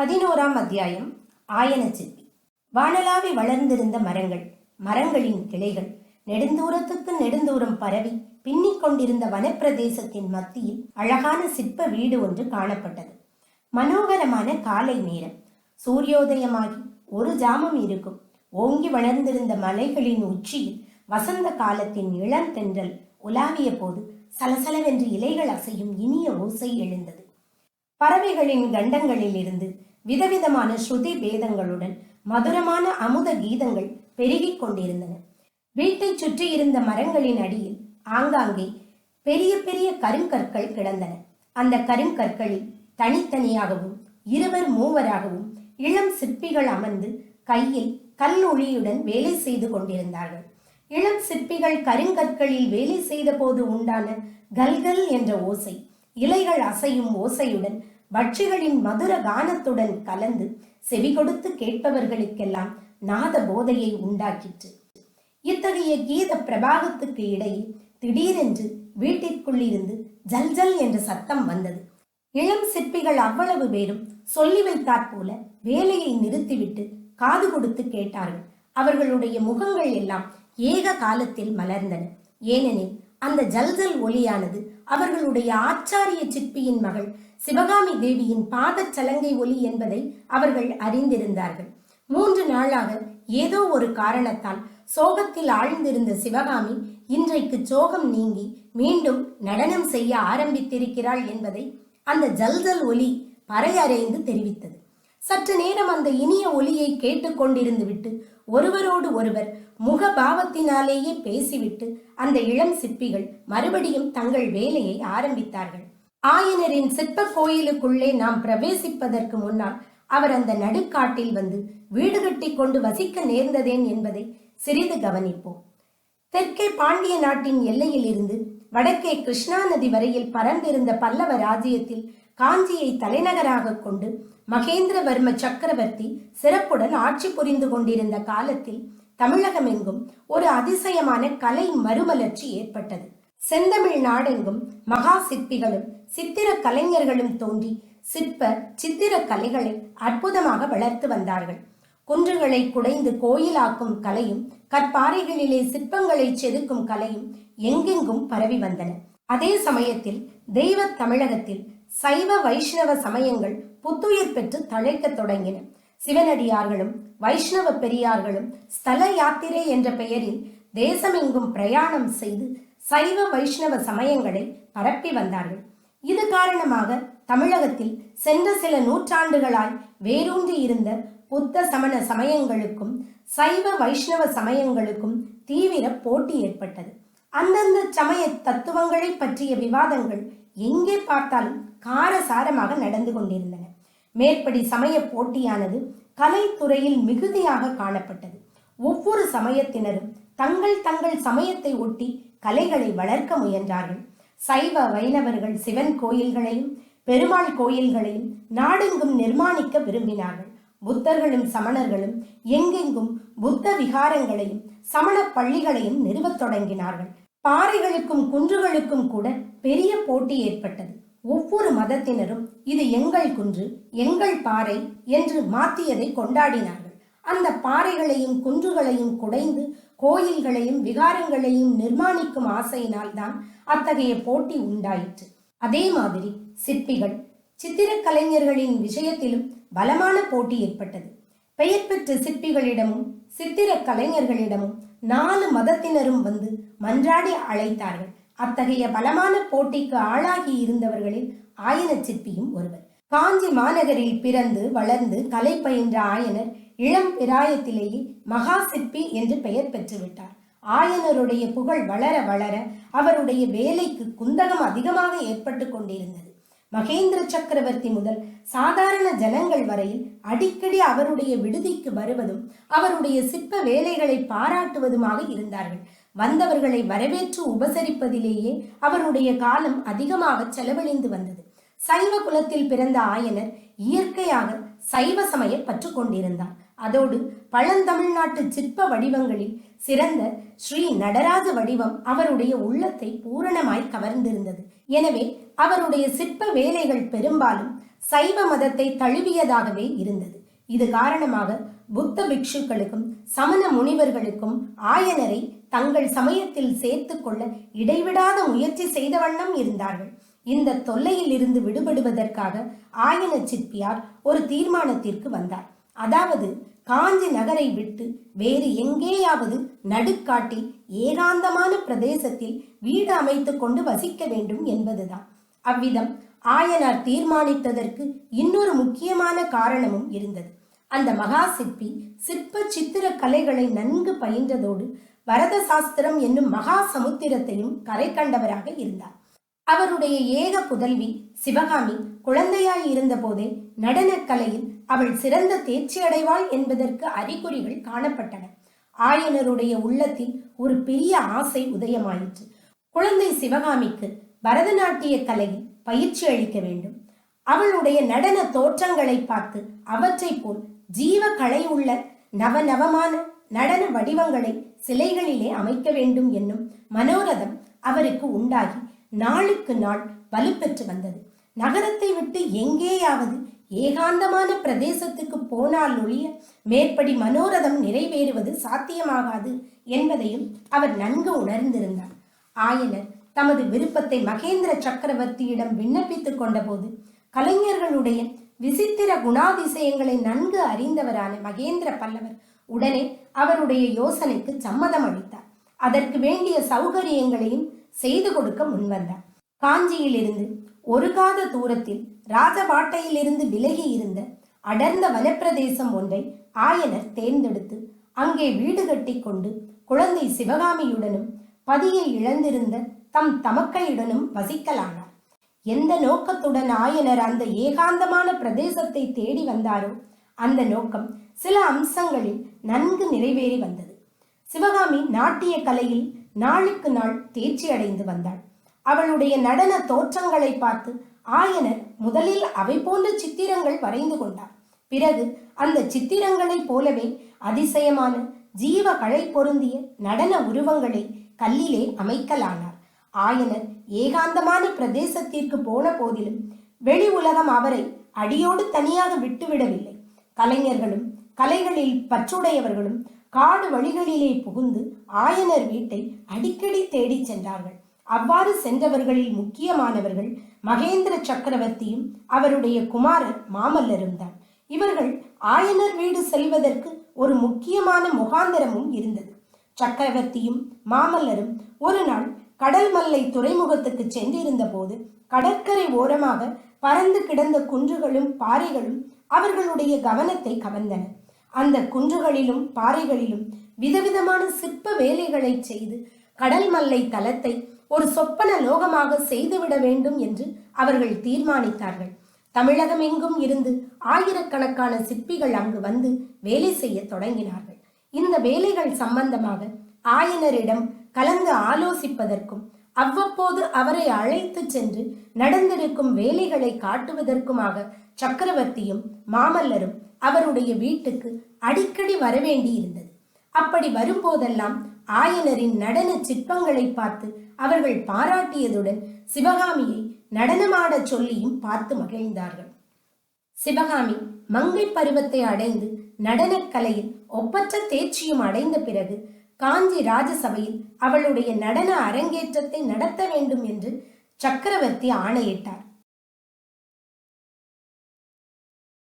பதினோராம் அத்தியாயம் ஆயன வானலாவி வளர்ந்திருந்த மரங்கள் மரங்களின் கிளைகள் நெடுந்தூரத்துக்கு நெடுந்தூரம் பரவி பின்னிக் கொண்டிருந்த வனப்பிரதேசத்தின் மத்தியில் அழகான சிற்ப வீடு ஒன்று காணப்பட்டது. மனோகரமான காலை நேரம். சூரியோதயமாகி ஒரு ஜாமம் இருக்கும். ஓங்கி வளர்ந்திருந்த மலைகளின் உச்சியில் வசந்த காலத்தின் இளந்தென்றல் உலாவிய போது சலசலவென்று இலைகள் அசையும் இனிய ஓசை எழுந்தது. பறவைகளின் கண்டங்களில் இருந்து விதவிதமான ஸ்ருதி பேதங்களுடன் மதுரமான அமுத கீதங்கள் பெருகிக் கொண்டிருந்தன. வீட்டைச் சுற்றி இருந்த மரங்களின் அடியில் ஆங்காங்கே பெரிய பெரிய கருங்கற்கள் கிடந்தன. அந்த கருங்கற்களில் தனித்தனியாகவும் இருவர் மூவராகவும் இளம் சிற்பிகள் அமர்ந்து கையில் கல்லொளியுடன் வேலை செய்து கொண்டிருந்தார்கள். இளம் சிற்பிகள் கருங்கற்களில் வேலை செய்த போது உண்டான கல்கல் என்ற ஓசை இலைகள் அசையும் ஓசையுடன் பட்சிகளின் மதுர கானத்துடன் கலந்து செவி கொடுத்து கேட்பவர்களுக்கெல்லாம் நாத போதையை உண்டாக்கிற்று. இத்தகைய கீத பிரபாகத்துக்கு இடையே திடீரென்று வீட்டிற்குள்ளிருந்து ஜல் ஜல் என்ற சத்தம் வந்தது. இளம் சிற்பிகள் அவ்வளவு பேரும் சொல்லி வைத்தாற் போல வேலையை நிறுத்திவிட்டு காது கொடுத்து கேட்டார்கள். அவர்களுடைய முகங்கள் எல்லாம் ஏக காலத்தில் மலர்ந்தன. ஏனெனில் அந்த ஜல்ஜல் ஒலியானது அவர்களுடைய ஆச்சாரிய சிற்பியின் மகள் சிவகாமி தேவியின் பாதச் சலங்கை ஒலி என்பதை அவர்கள் அறிந்திருந்தார்கள். மூன்று நாளாக ஏதோ ஒரு காரணத்தால் சோகத்தில் ஆழ்ந்திருந்த சிவகாமி இன்றைக்கு சோகம் நீங்கி மீண்டும் நடனம் செய்ய ஆரம்பித்திருக்கிறாள் என்பதை அந்த ஜல்ஜல் ஒலி பறையறைந்து தெரிவித்தது. சற்று நேரம் அந்த இனிய ஒலியை கேட்டுக்கொண்டிருந்து விட்டு ஒருவரோடு ஒருவர் முகபாவத்தினாலேயே பேசிவிட்டு அந்த இளம் சிற்பிகள் மறுபடியும் தங்கள் வேலையை ஆரம்பித்தார்கள். ஆயனரின் சிற்ப கோயிலுக்குள்ளே நாம் பிரவேசிப்பதற்கு முன்னால் அவர் அந்த நடுக்காட்டில் வந்து வீடு கட்டி கொண்டு வசிக்க நேர்ந்ததேன் என்பதை சிறிது கவனிப்போம். தெற்கே பாண்டிய நாட்டின் எல்லையில் இருந்து வடக்கே கிருஷ்ணா நதி வரையில் பரந்திருந்த பல்லவ ராஜ்யத்தில் காஞ்சியை தலைநகராக கொண்டு மகேந்திரவர்ம சக்கரவர்த்தி சிறப்புடன் ஆட்சி புரிந்து கொண்டிருந்த காலத்தில் தமிழகமெங்கும் ஒரு அதிசயமான கலை மறுமலர்ச்சி ஏற்பட்டது. செந்தமிழ் நாடெங்கும் மகா சிற்பிகளும் சித்திர கலைஞர்களும் தோன்றி சிற்ப சித்திர கலைகளை அற்புதமாக வளர்த்து வந்தார்கள். குன்றுகளை குடைந்து கோயிலாக்கும் கலையும் கற்பாறைகளிலே சிற்பங்களை செதுக்கும் கலையும் எங்கெங்கும் பரவி வந்தன. அதே சமயத்தில் தெய்வ தமிழகத்தில் சைவ வைஷ்ணவ சமயங்கள் புத்துயிர் பெற்று தழைக்கத் தொடங்கின. சிவனடியார்களும் வைஷ்ணவ பெரியார்களும் ஸ்தல யாத்திரை என்ற பெயரில் தேசமெங்கும் பிரயாணம் செய்து சைவ வைஷ்ணவ சமயங்களை பரப்பி வந்தார்கள். இது காரணமாக தமிழகத்தில் சென்ற சில நூற்றாண்டுகளாய் வேரூன்றி இருந்த புத்த சமண சமயங்களுக்கும் சைவ வைஷ்ணவ சமயங்களுக்கும் தீவிர போட்டி ஏற்பட்டது. அந்தந்த சமய தத்துவங்களை பற்றிய விவாதங்கள் எங்கே பார்த்தாலும் காரசாரமாக நடந்து கொண்டிருந்தன. மேற்படி சமய போட்டியானது கலைத்துறையில் மிகுதியாக காணப்பட்டது. ஒவ்வொரு சமயத்தினரும் தங்கள் தங்கள் சமயத்தை ஒட்டி கலைகளை வளர்க்க முயன்றார்கள். சைவ வைணவர்கள் சிவன் கோயில்களையும் பெருமாள் கோயில்களையும் நாடெங்கும் நிர்மாணிக்க விரும்பினார்கள். புத்தர்களும் சமணர்களும் எங்கெங்கும் புத்த விகாரங்களையும் சமண பள்ளிகளையும் நிறுவத் தொடங்கினார்கள். பாறைகளுக்கும் குன்றுகளுக்கும் கூட பெரிய போட்டி ஏற்பட்டது. ஒவ்வொரு மதத்தினரும் இது எங்கள் குன்று எங்கள் பாறை என்று மாத்தியதை கொண்டாடினார்கள். அந்த பாறைகளையும் குன்றுகளையும் குடைந்து கோயில்களையும் விகாரங்களையும் நிர்மாணிக்கும் ஆசையினால்தான் அத்தகைய போட்டி உண்டாயிற்று. அதே மாதிரி சிற்பிகள் சித்திரக் கலைஞர்களின் விஷயத்திலும் பலமான போட்டி ஏற்பட்டது. பெயர் பெற்ற சிற்பிகளிடமும் சித்திர கலைஞர்களிடமும் நாலு மதத்தினரும் வந்து மன்றாடி அழைத்தார்கள். அத்தகைய பலமான போட்டிக்கு ஆளாகி இருந்தவர்களில் ஆயன சிற்பியும் ஒருவர். காஞ்சி மாநகரில் பிறந்து வளர்ந்து கலை பயின்ற ஆயனர் இளம் பிராயத்திலேயே மகா சிற்பி என்று பெயர் பெற்றுவிட்டார். ஆயனருடைய புகழ் வளர வளர அவருடைய வேலைக்கு குந்தகம் அதிகமாக ஏற்பட்டு கொண்டிருந்தது. மகேந்திர சக்கரவர்த்தி முதல் சாதாரண ஜனங்கள் வரையில் அடிக்கடி அவருடைய விடுதிக்கு வருவதும் அவருடைய சிற்ப வேலைகளை பாராட்டுவதுமாக இருந்தார்கள். வந்தவர்களை வரவேற்று உபசரிப்பதிலேயே அவருடைய காலம் அதிகமாக செலவழிந்து வந்தது. சைவ குலத்தில் பிறந்த ஆயனர் இயற்கையாக சைவ சமய பற்று கொண்டிருந்தார் அதோடு பழந்தமிழ்நாட்டு சிற்ப வடிவங்களில் சிறந்த ஸ்ரீ நடராஜ வடிவம் அவருடைய உள்ளத்தை பூரணமாய் கவர்ந்திருந்தது. எனவே அவருடைய சிற்ப வேலைகள் பெரும்பாலும் சைவ மதத்தை தழுவியதாகவே இருந்தது. இது காரணமாக புத்த பிக்ஷுக்களுக்கும் சமண முனிவர்களுக்கும் ஆயனரை தங்கள் சமயத்தில் சேர்த்து கொள்ள இடைவிடாத முயற்சி செய்த வண்ணம் இருந்தார்கள். இந்த தொல்லையில் இருந்து விடுபடுவதற்காக ஆயன சிற்பியார் ஒரு தீர்மானத்திற்கு வந்தார். அதாவது காஞ்சி நகரை விட்டு வேறு எங்கேயாவது நடுக்காட்டில் ஏகாந்தமான பிரதேசத்தில் வீடு அமைத்து கொண்டு வசிக்க வேண்டும் என்பதுதான். அவ்விதம் ஆயனார் தீர்மானித்ததற்கு இன்னொரு முக்கியமான காரணமும் இருந்தது. அந்த மகா சிற்பி சிற்ப சித்திர கலைகளை நன்கு பயின்றதோடு வரத சாஸ்திரம் என்னும் மகா சமுத்திரத்தையும் கரை கண்டவராக இருந்தார். அவருடைய ஏக புதல்வி சிவகாமி குழந்தையாய் இருந்தபோதே நடனக் கலையில் அவள் சிறந்த தேர்ச்சி அடைவாள் என்பதற்கு அறிகுறிகள் காணப்பட்டன. ஆயனருடைய உள்ளத்தில் ஒரு பெரிய ஆசை உதயமாயிற்று. குழந்தை சிவகாமிக்கு பரதநாட்டிய கலையில் பயிற்சி அளிக்க வேண்டும். அவளுடைய நடன தோற்றங்களை பார்த்து அவற்றைப் போல் ஜீவ கலை உள்ள நவநவமான நடன வடிவங்களை சிலைகளிலே அமைக்க வேண்டும் என்னும் மனோரதம் அவருக்கு உண்டாகி நாளுக்கு நாள் வலுப்பெற்று வந்தது. நகரத்தை விட்டு எங்கேயாவது ஏகாந்தமான பிரதேசத்துக்கு போனால் ஒழிய மேற்படி மனோரதம் நிறைவேறுவது சாத்தியமாகாது என்பதையும் அவர் நன்கு உணர்ந்திருந்தார். ஆயனர் தமது விருப்பத்தை மகேந்திர சக்கரவர்த்தியிடம் விண்ணப்பித்துக் கொண்டபோது கலைஞர்களுடைய விசித்திர குணாதிசயங்களை நன்கு அறிந்தவரான மகேந்திர பல்லவர் உடனே அவருடைய யோசனைக்கு சம்மதம் அளித்தார். அதற்கு வேண்டிய சௌகரியங்களையும் செய்து கொடுக்க முன்வந்தார் காஞ்சியிலிருந்து ஒரு காத தூரத்தில் ராஜபாட்டையிலிருந்து விலகி இருந்த அடர்ந்த வனப்பிரதேசம் ஒன்றை ஆயனர் தேர்ந்தெடுத்து அங்கே வீடு கட்டி கொண்டு குழந்தை சிவகாமியுடனும் பதியை இழந்திருந்த தம் தமக்கையுடனும் வசிக்கலானார். எந்த நோக்கத்துடன் ஆயனர் அந்த ஏகாந்தமான பிரதேசத்தை தேடி வந்தாரோ அந்த நோக்கம் சில அம்சங்களில் நன்கு நிறைவேறி வந்தது. சிவகாமி நாட்டிய கலையில் நாளுக்கு நாள் தேர்ச்சி அடைந்து வந்தாள். அவளுடைய நடன தோற்றங்களை பார்த்து ஆயனர் முதலில் அவை போன்ற சித்திரங்கள் வரைந்து கொண்டார். பிறகு அந்த சித்திரங்களைப் போலவே அதிசயமான ஜீவ கழை பொருந்திய நடன உருவங்களை கல்லிலே அமைக்கலானார். ஆயனர் ஏகாந்தமான பிரதேசத்திற்கு போன போதிலும் வெளி உலகம் அவரை அடியோடு தனியாக விட்டுவிடவில்லை. கலைஞர்களும் கலைகளில் பற்றுடையவர்களும் காடு வழிகளிலே புகுந்து ஆயனர் வீட்டை அடிக்கடி தேடிச் சென்றார்கள். அவ்வாறு சென்றவர்களில் முக்கியமானவர்கள் மகேந்திர சக்கரவர்த்தியும் அவருடைய குமாரர் மாமல்லரும் தான். இவர்கள் ஆயனர் வீடு செல்வதற்கு ஒரு முக்கியமான முகாந்திரமும் இருந்தது. சக்கரவர்த்தியும் மாமல்லரும் ஒரு நாள் கடல் மல்லை துறைமுகத்துக்கு சென்றிருந்த போது கடற்கரை ஓரமாக பறந்து கிடந்த குன்றுகளும் பாறைகளும் அவர்களுடைய கவனத்தை கவர்ந்தன. அந்த குன்றுகளிலும் பாறைகளிலும் விதவிதமான சிற்ப வேலைகளை செய்து கடல் மல்லை தலத்தை ஒரு சொப்பன லோகமாக செய்துவிட வேண்டும் என்று அவர்கள் தீர்மானித்தார்கள். தமிழகம் எங்கும் இருந்து ஆயிரக்கணக்கான சிற்பிகள் அங்கு வந்து வேலை செய்ய தொடங்கினார்கள். இந்த வேலைகள் சம்பந்தமாக ஆயனரிடம் கலந்து ஆலோசிப்பதற்கும் அவ்வப்போது அவரை அழைத்துச் சென்று நடந்திருக்கும் வேலைகளை காட்டுவதற்குமாக சக்கரவர்த்தியும் மாமல்லரும் அவருடைய வீட்டுக்கு அடிக்கடி வரவேண்டி இருந்தது அப்படி வரும்போதெல்லாம் ஆயனரின் நடன சிற்பங்களை பார்த்து அவர்கள் பாராட்டியதுடன் சிவகாமியை நடனமாடச் சொல்லியும் பார்த்து மகிழ்ந்தார்கள். சிவகாமி மங்கை பருவத்தை அடைந்து நடனக் கலையில் ஒப்பற்ற தேர்ச்சியும் அடைந்த பிறகு காஞ்சி ராஜசபையில் அவளுடைய நடன அரங்கேற்றத்தை நடத்த வேண்டும் என்று சக்கரவர்த்தி ஆணையிட்டார்.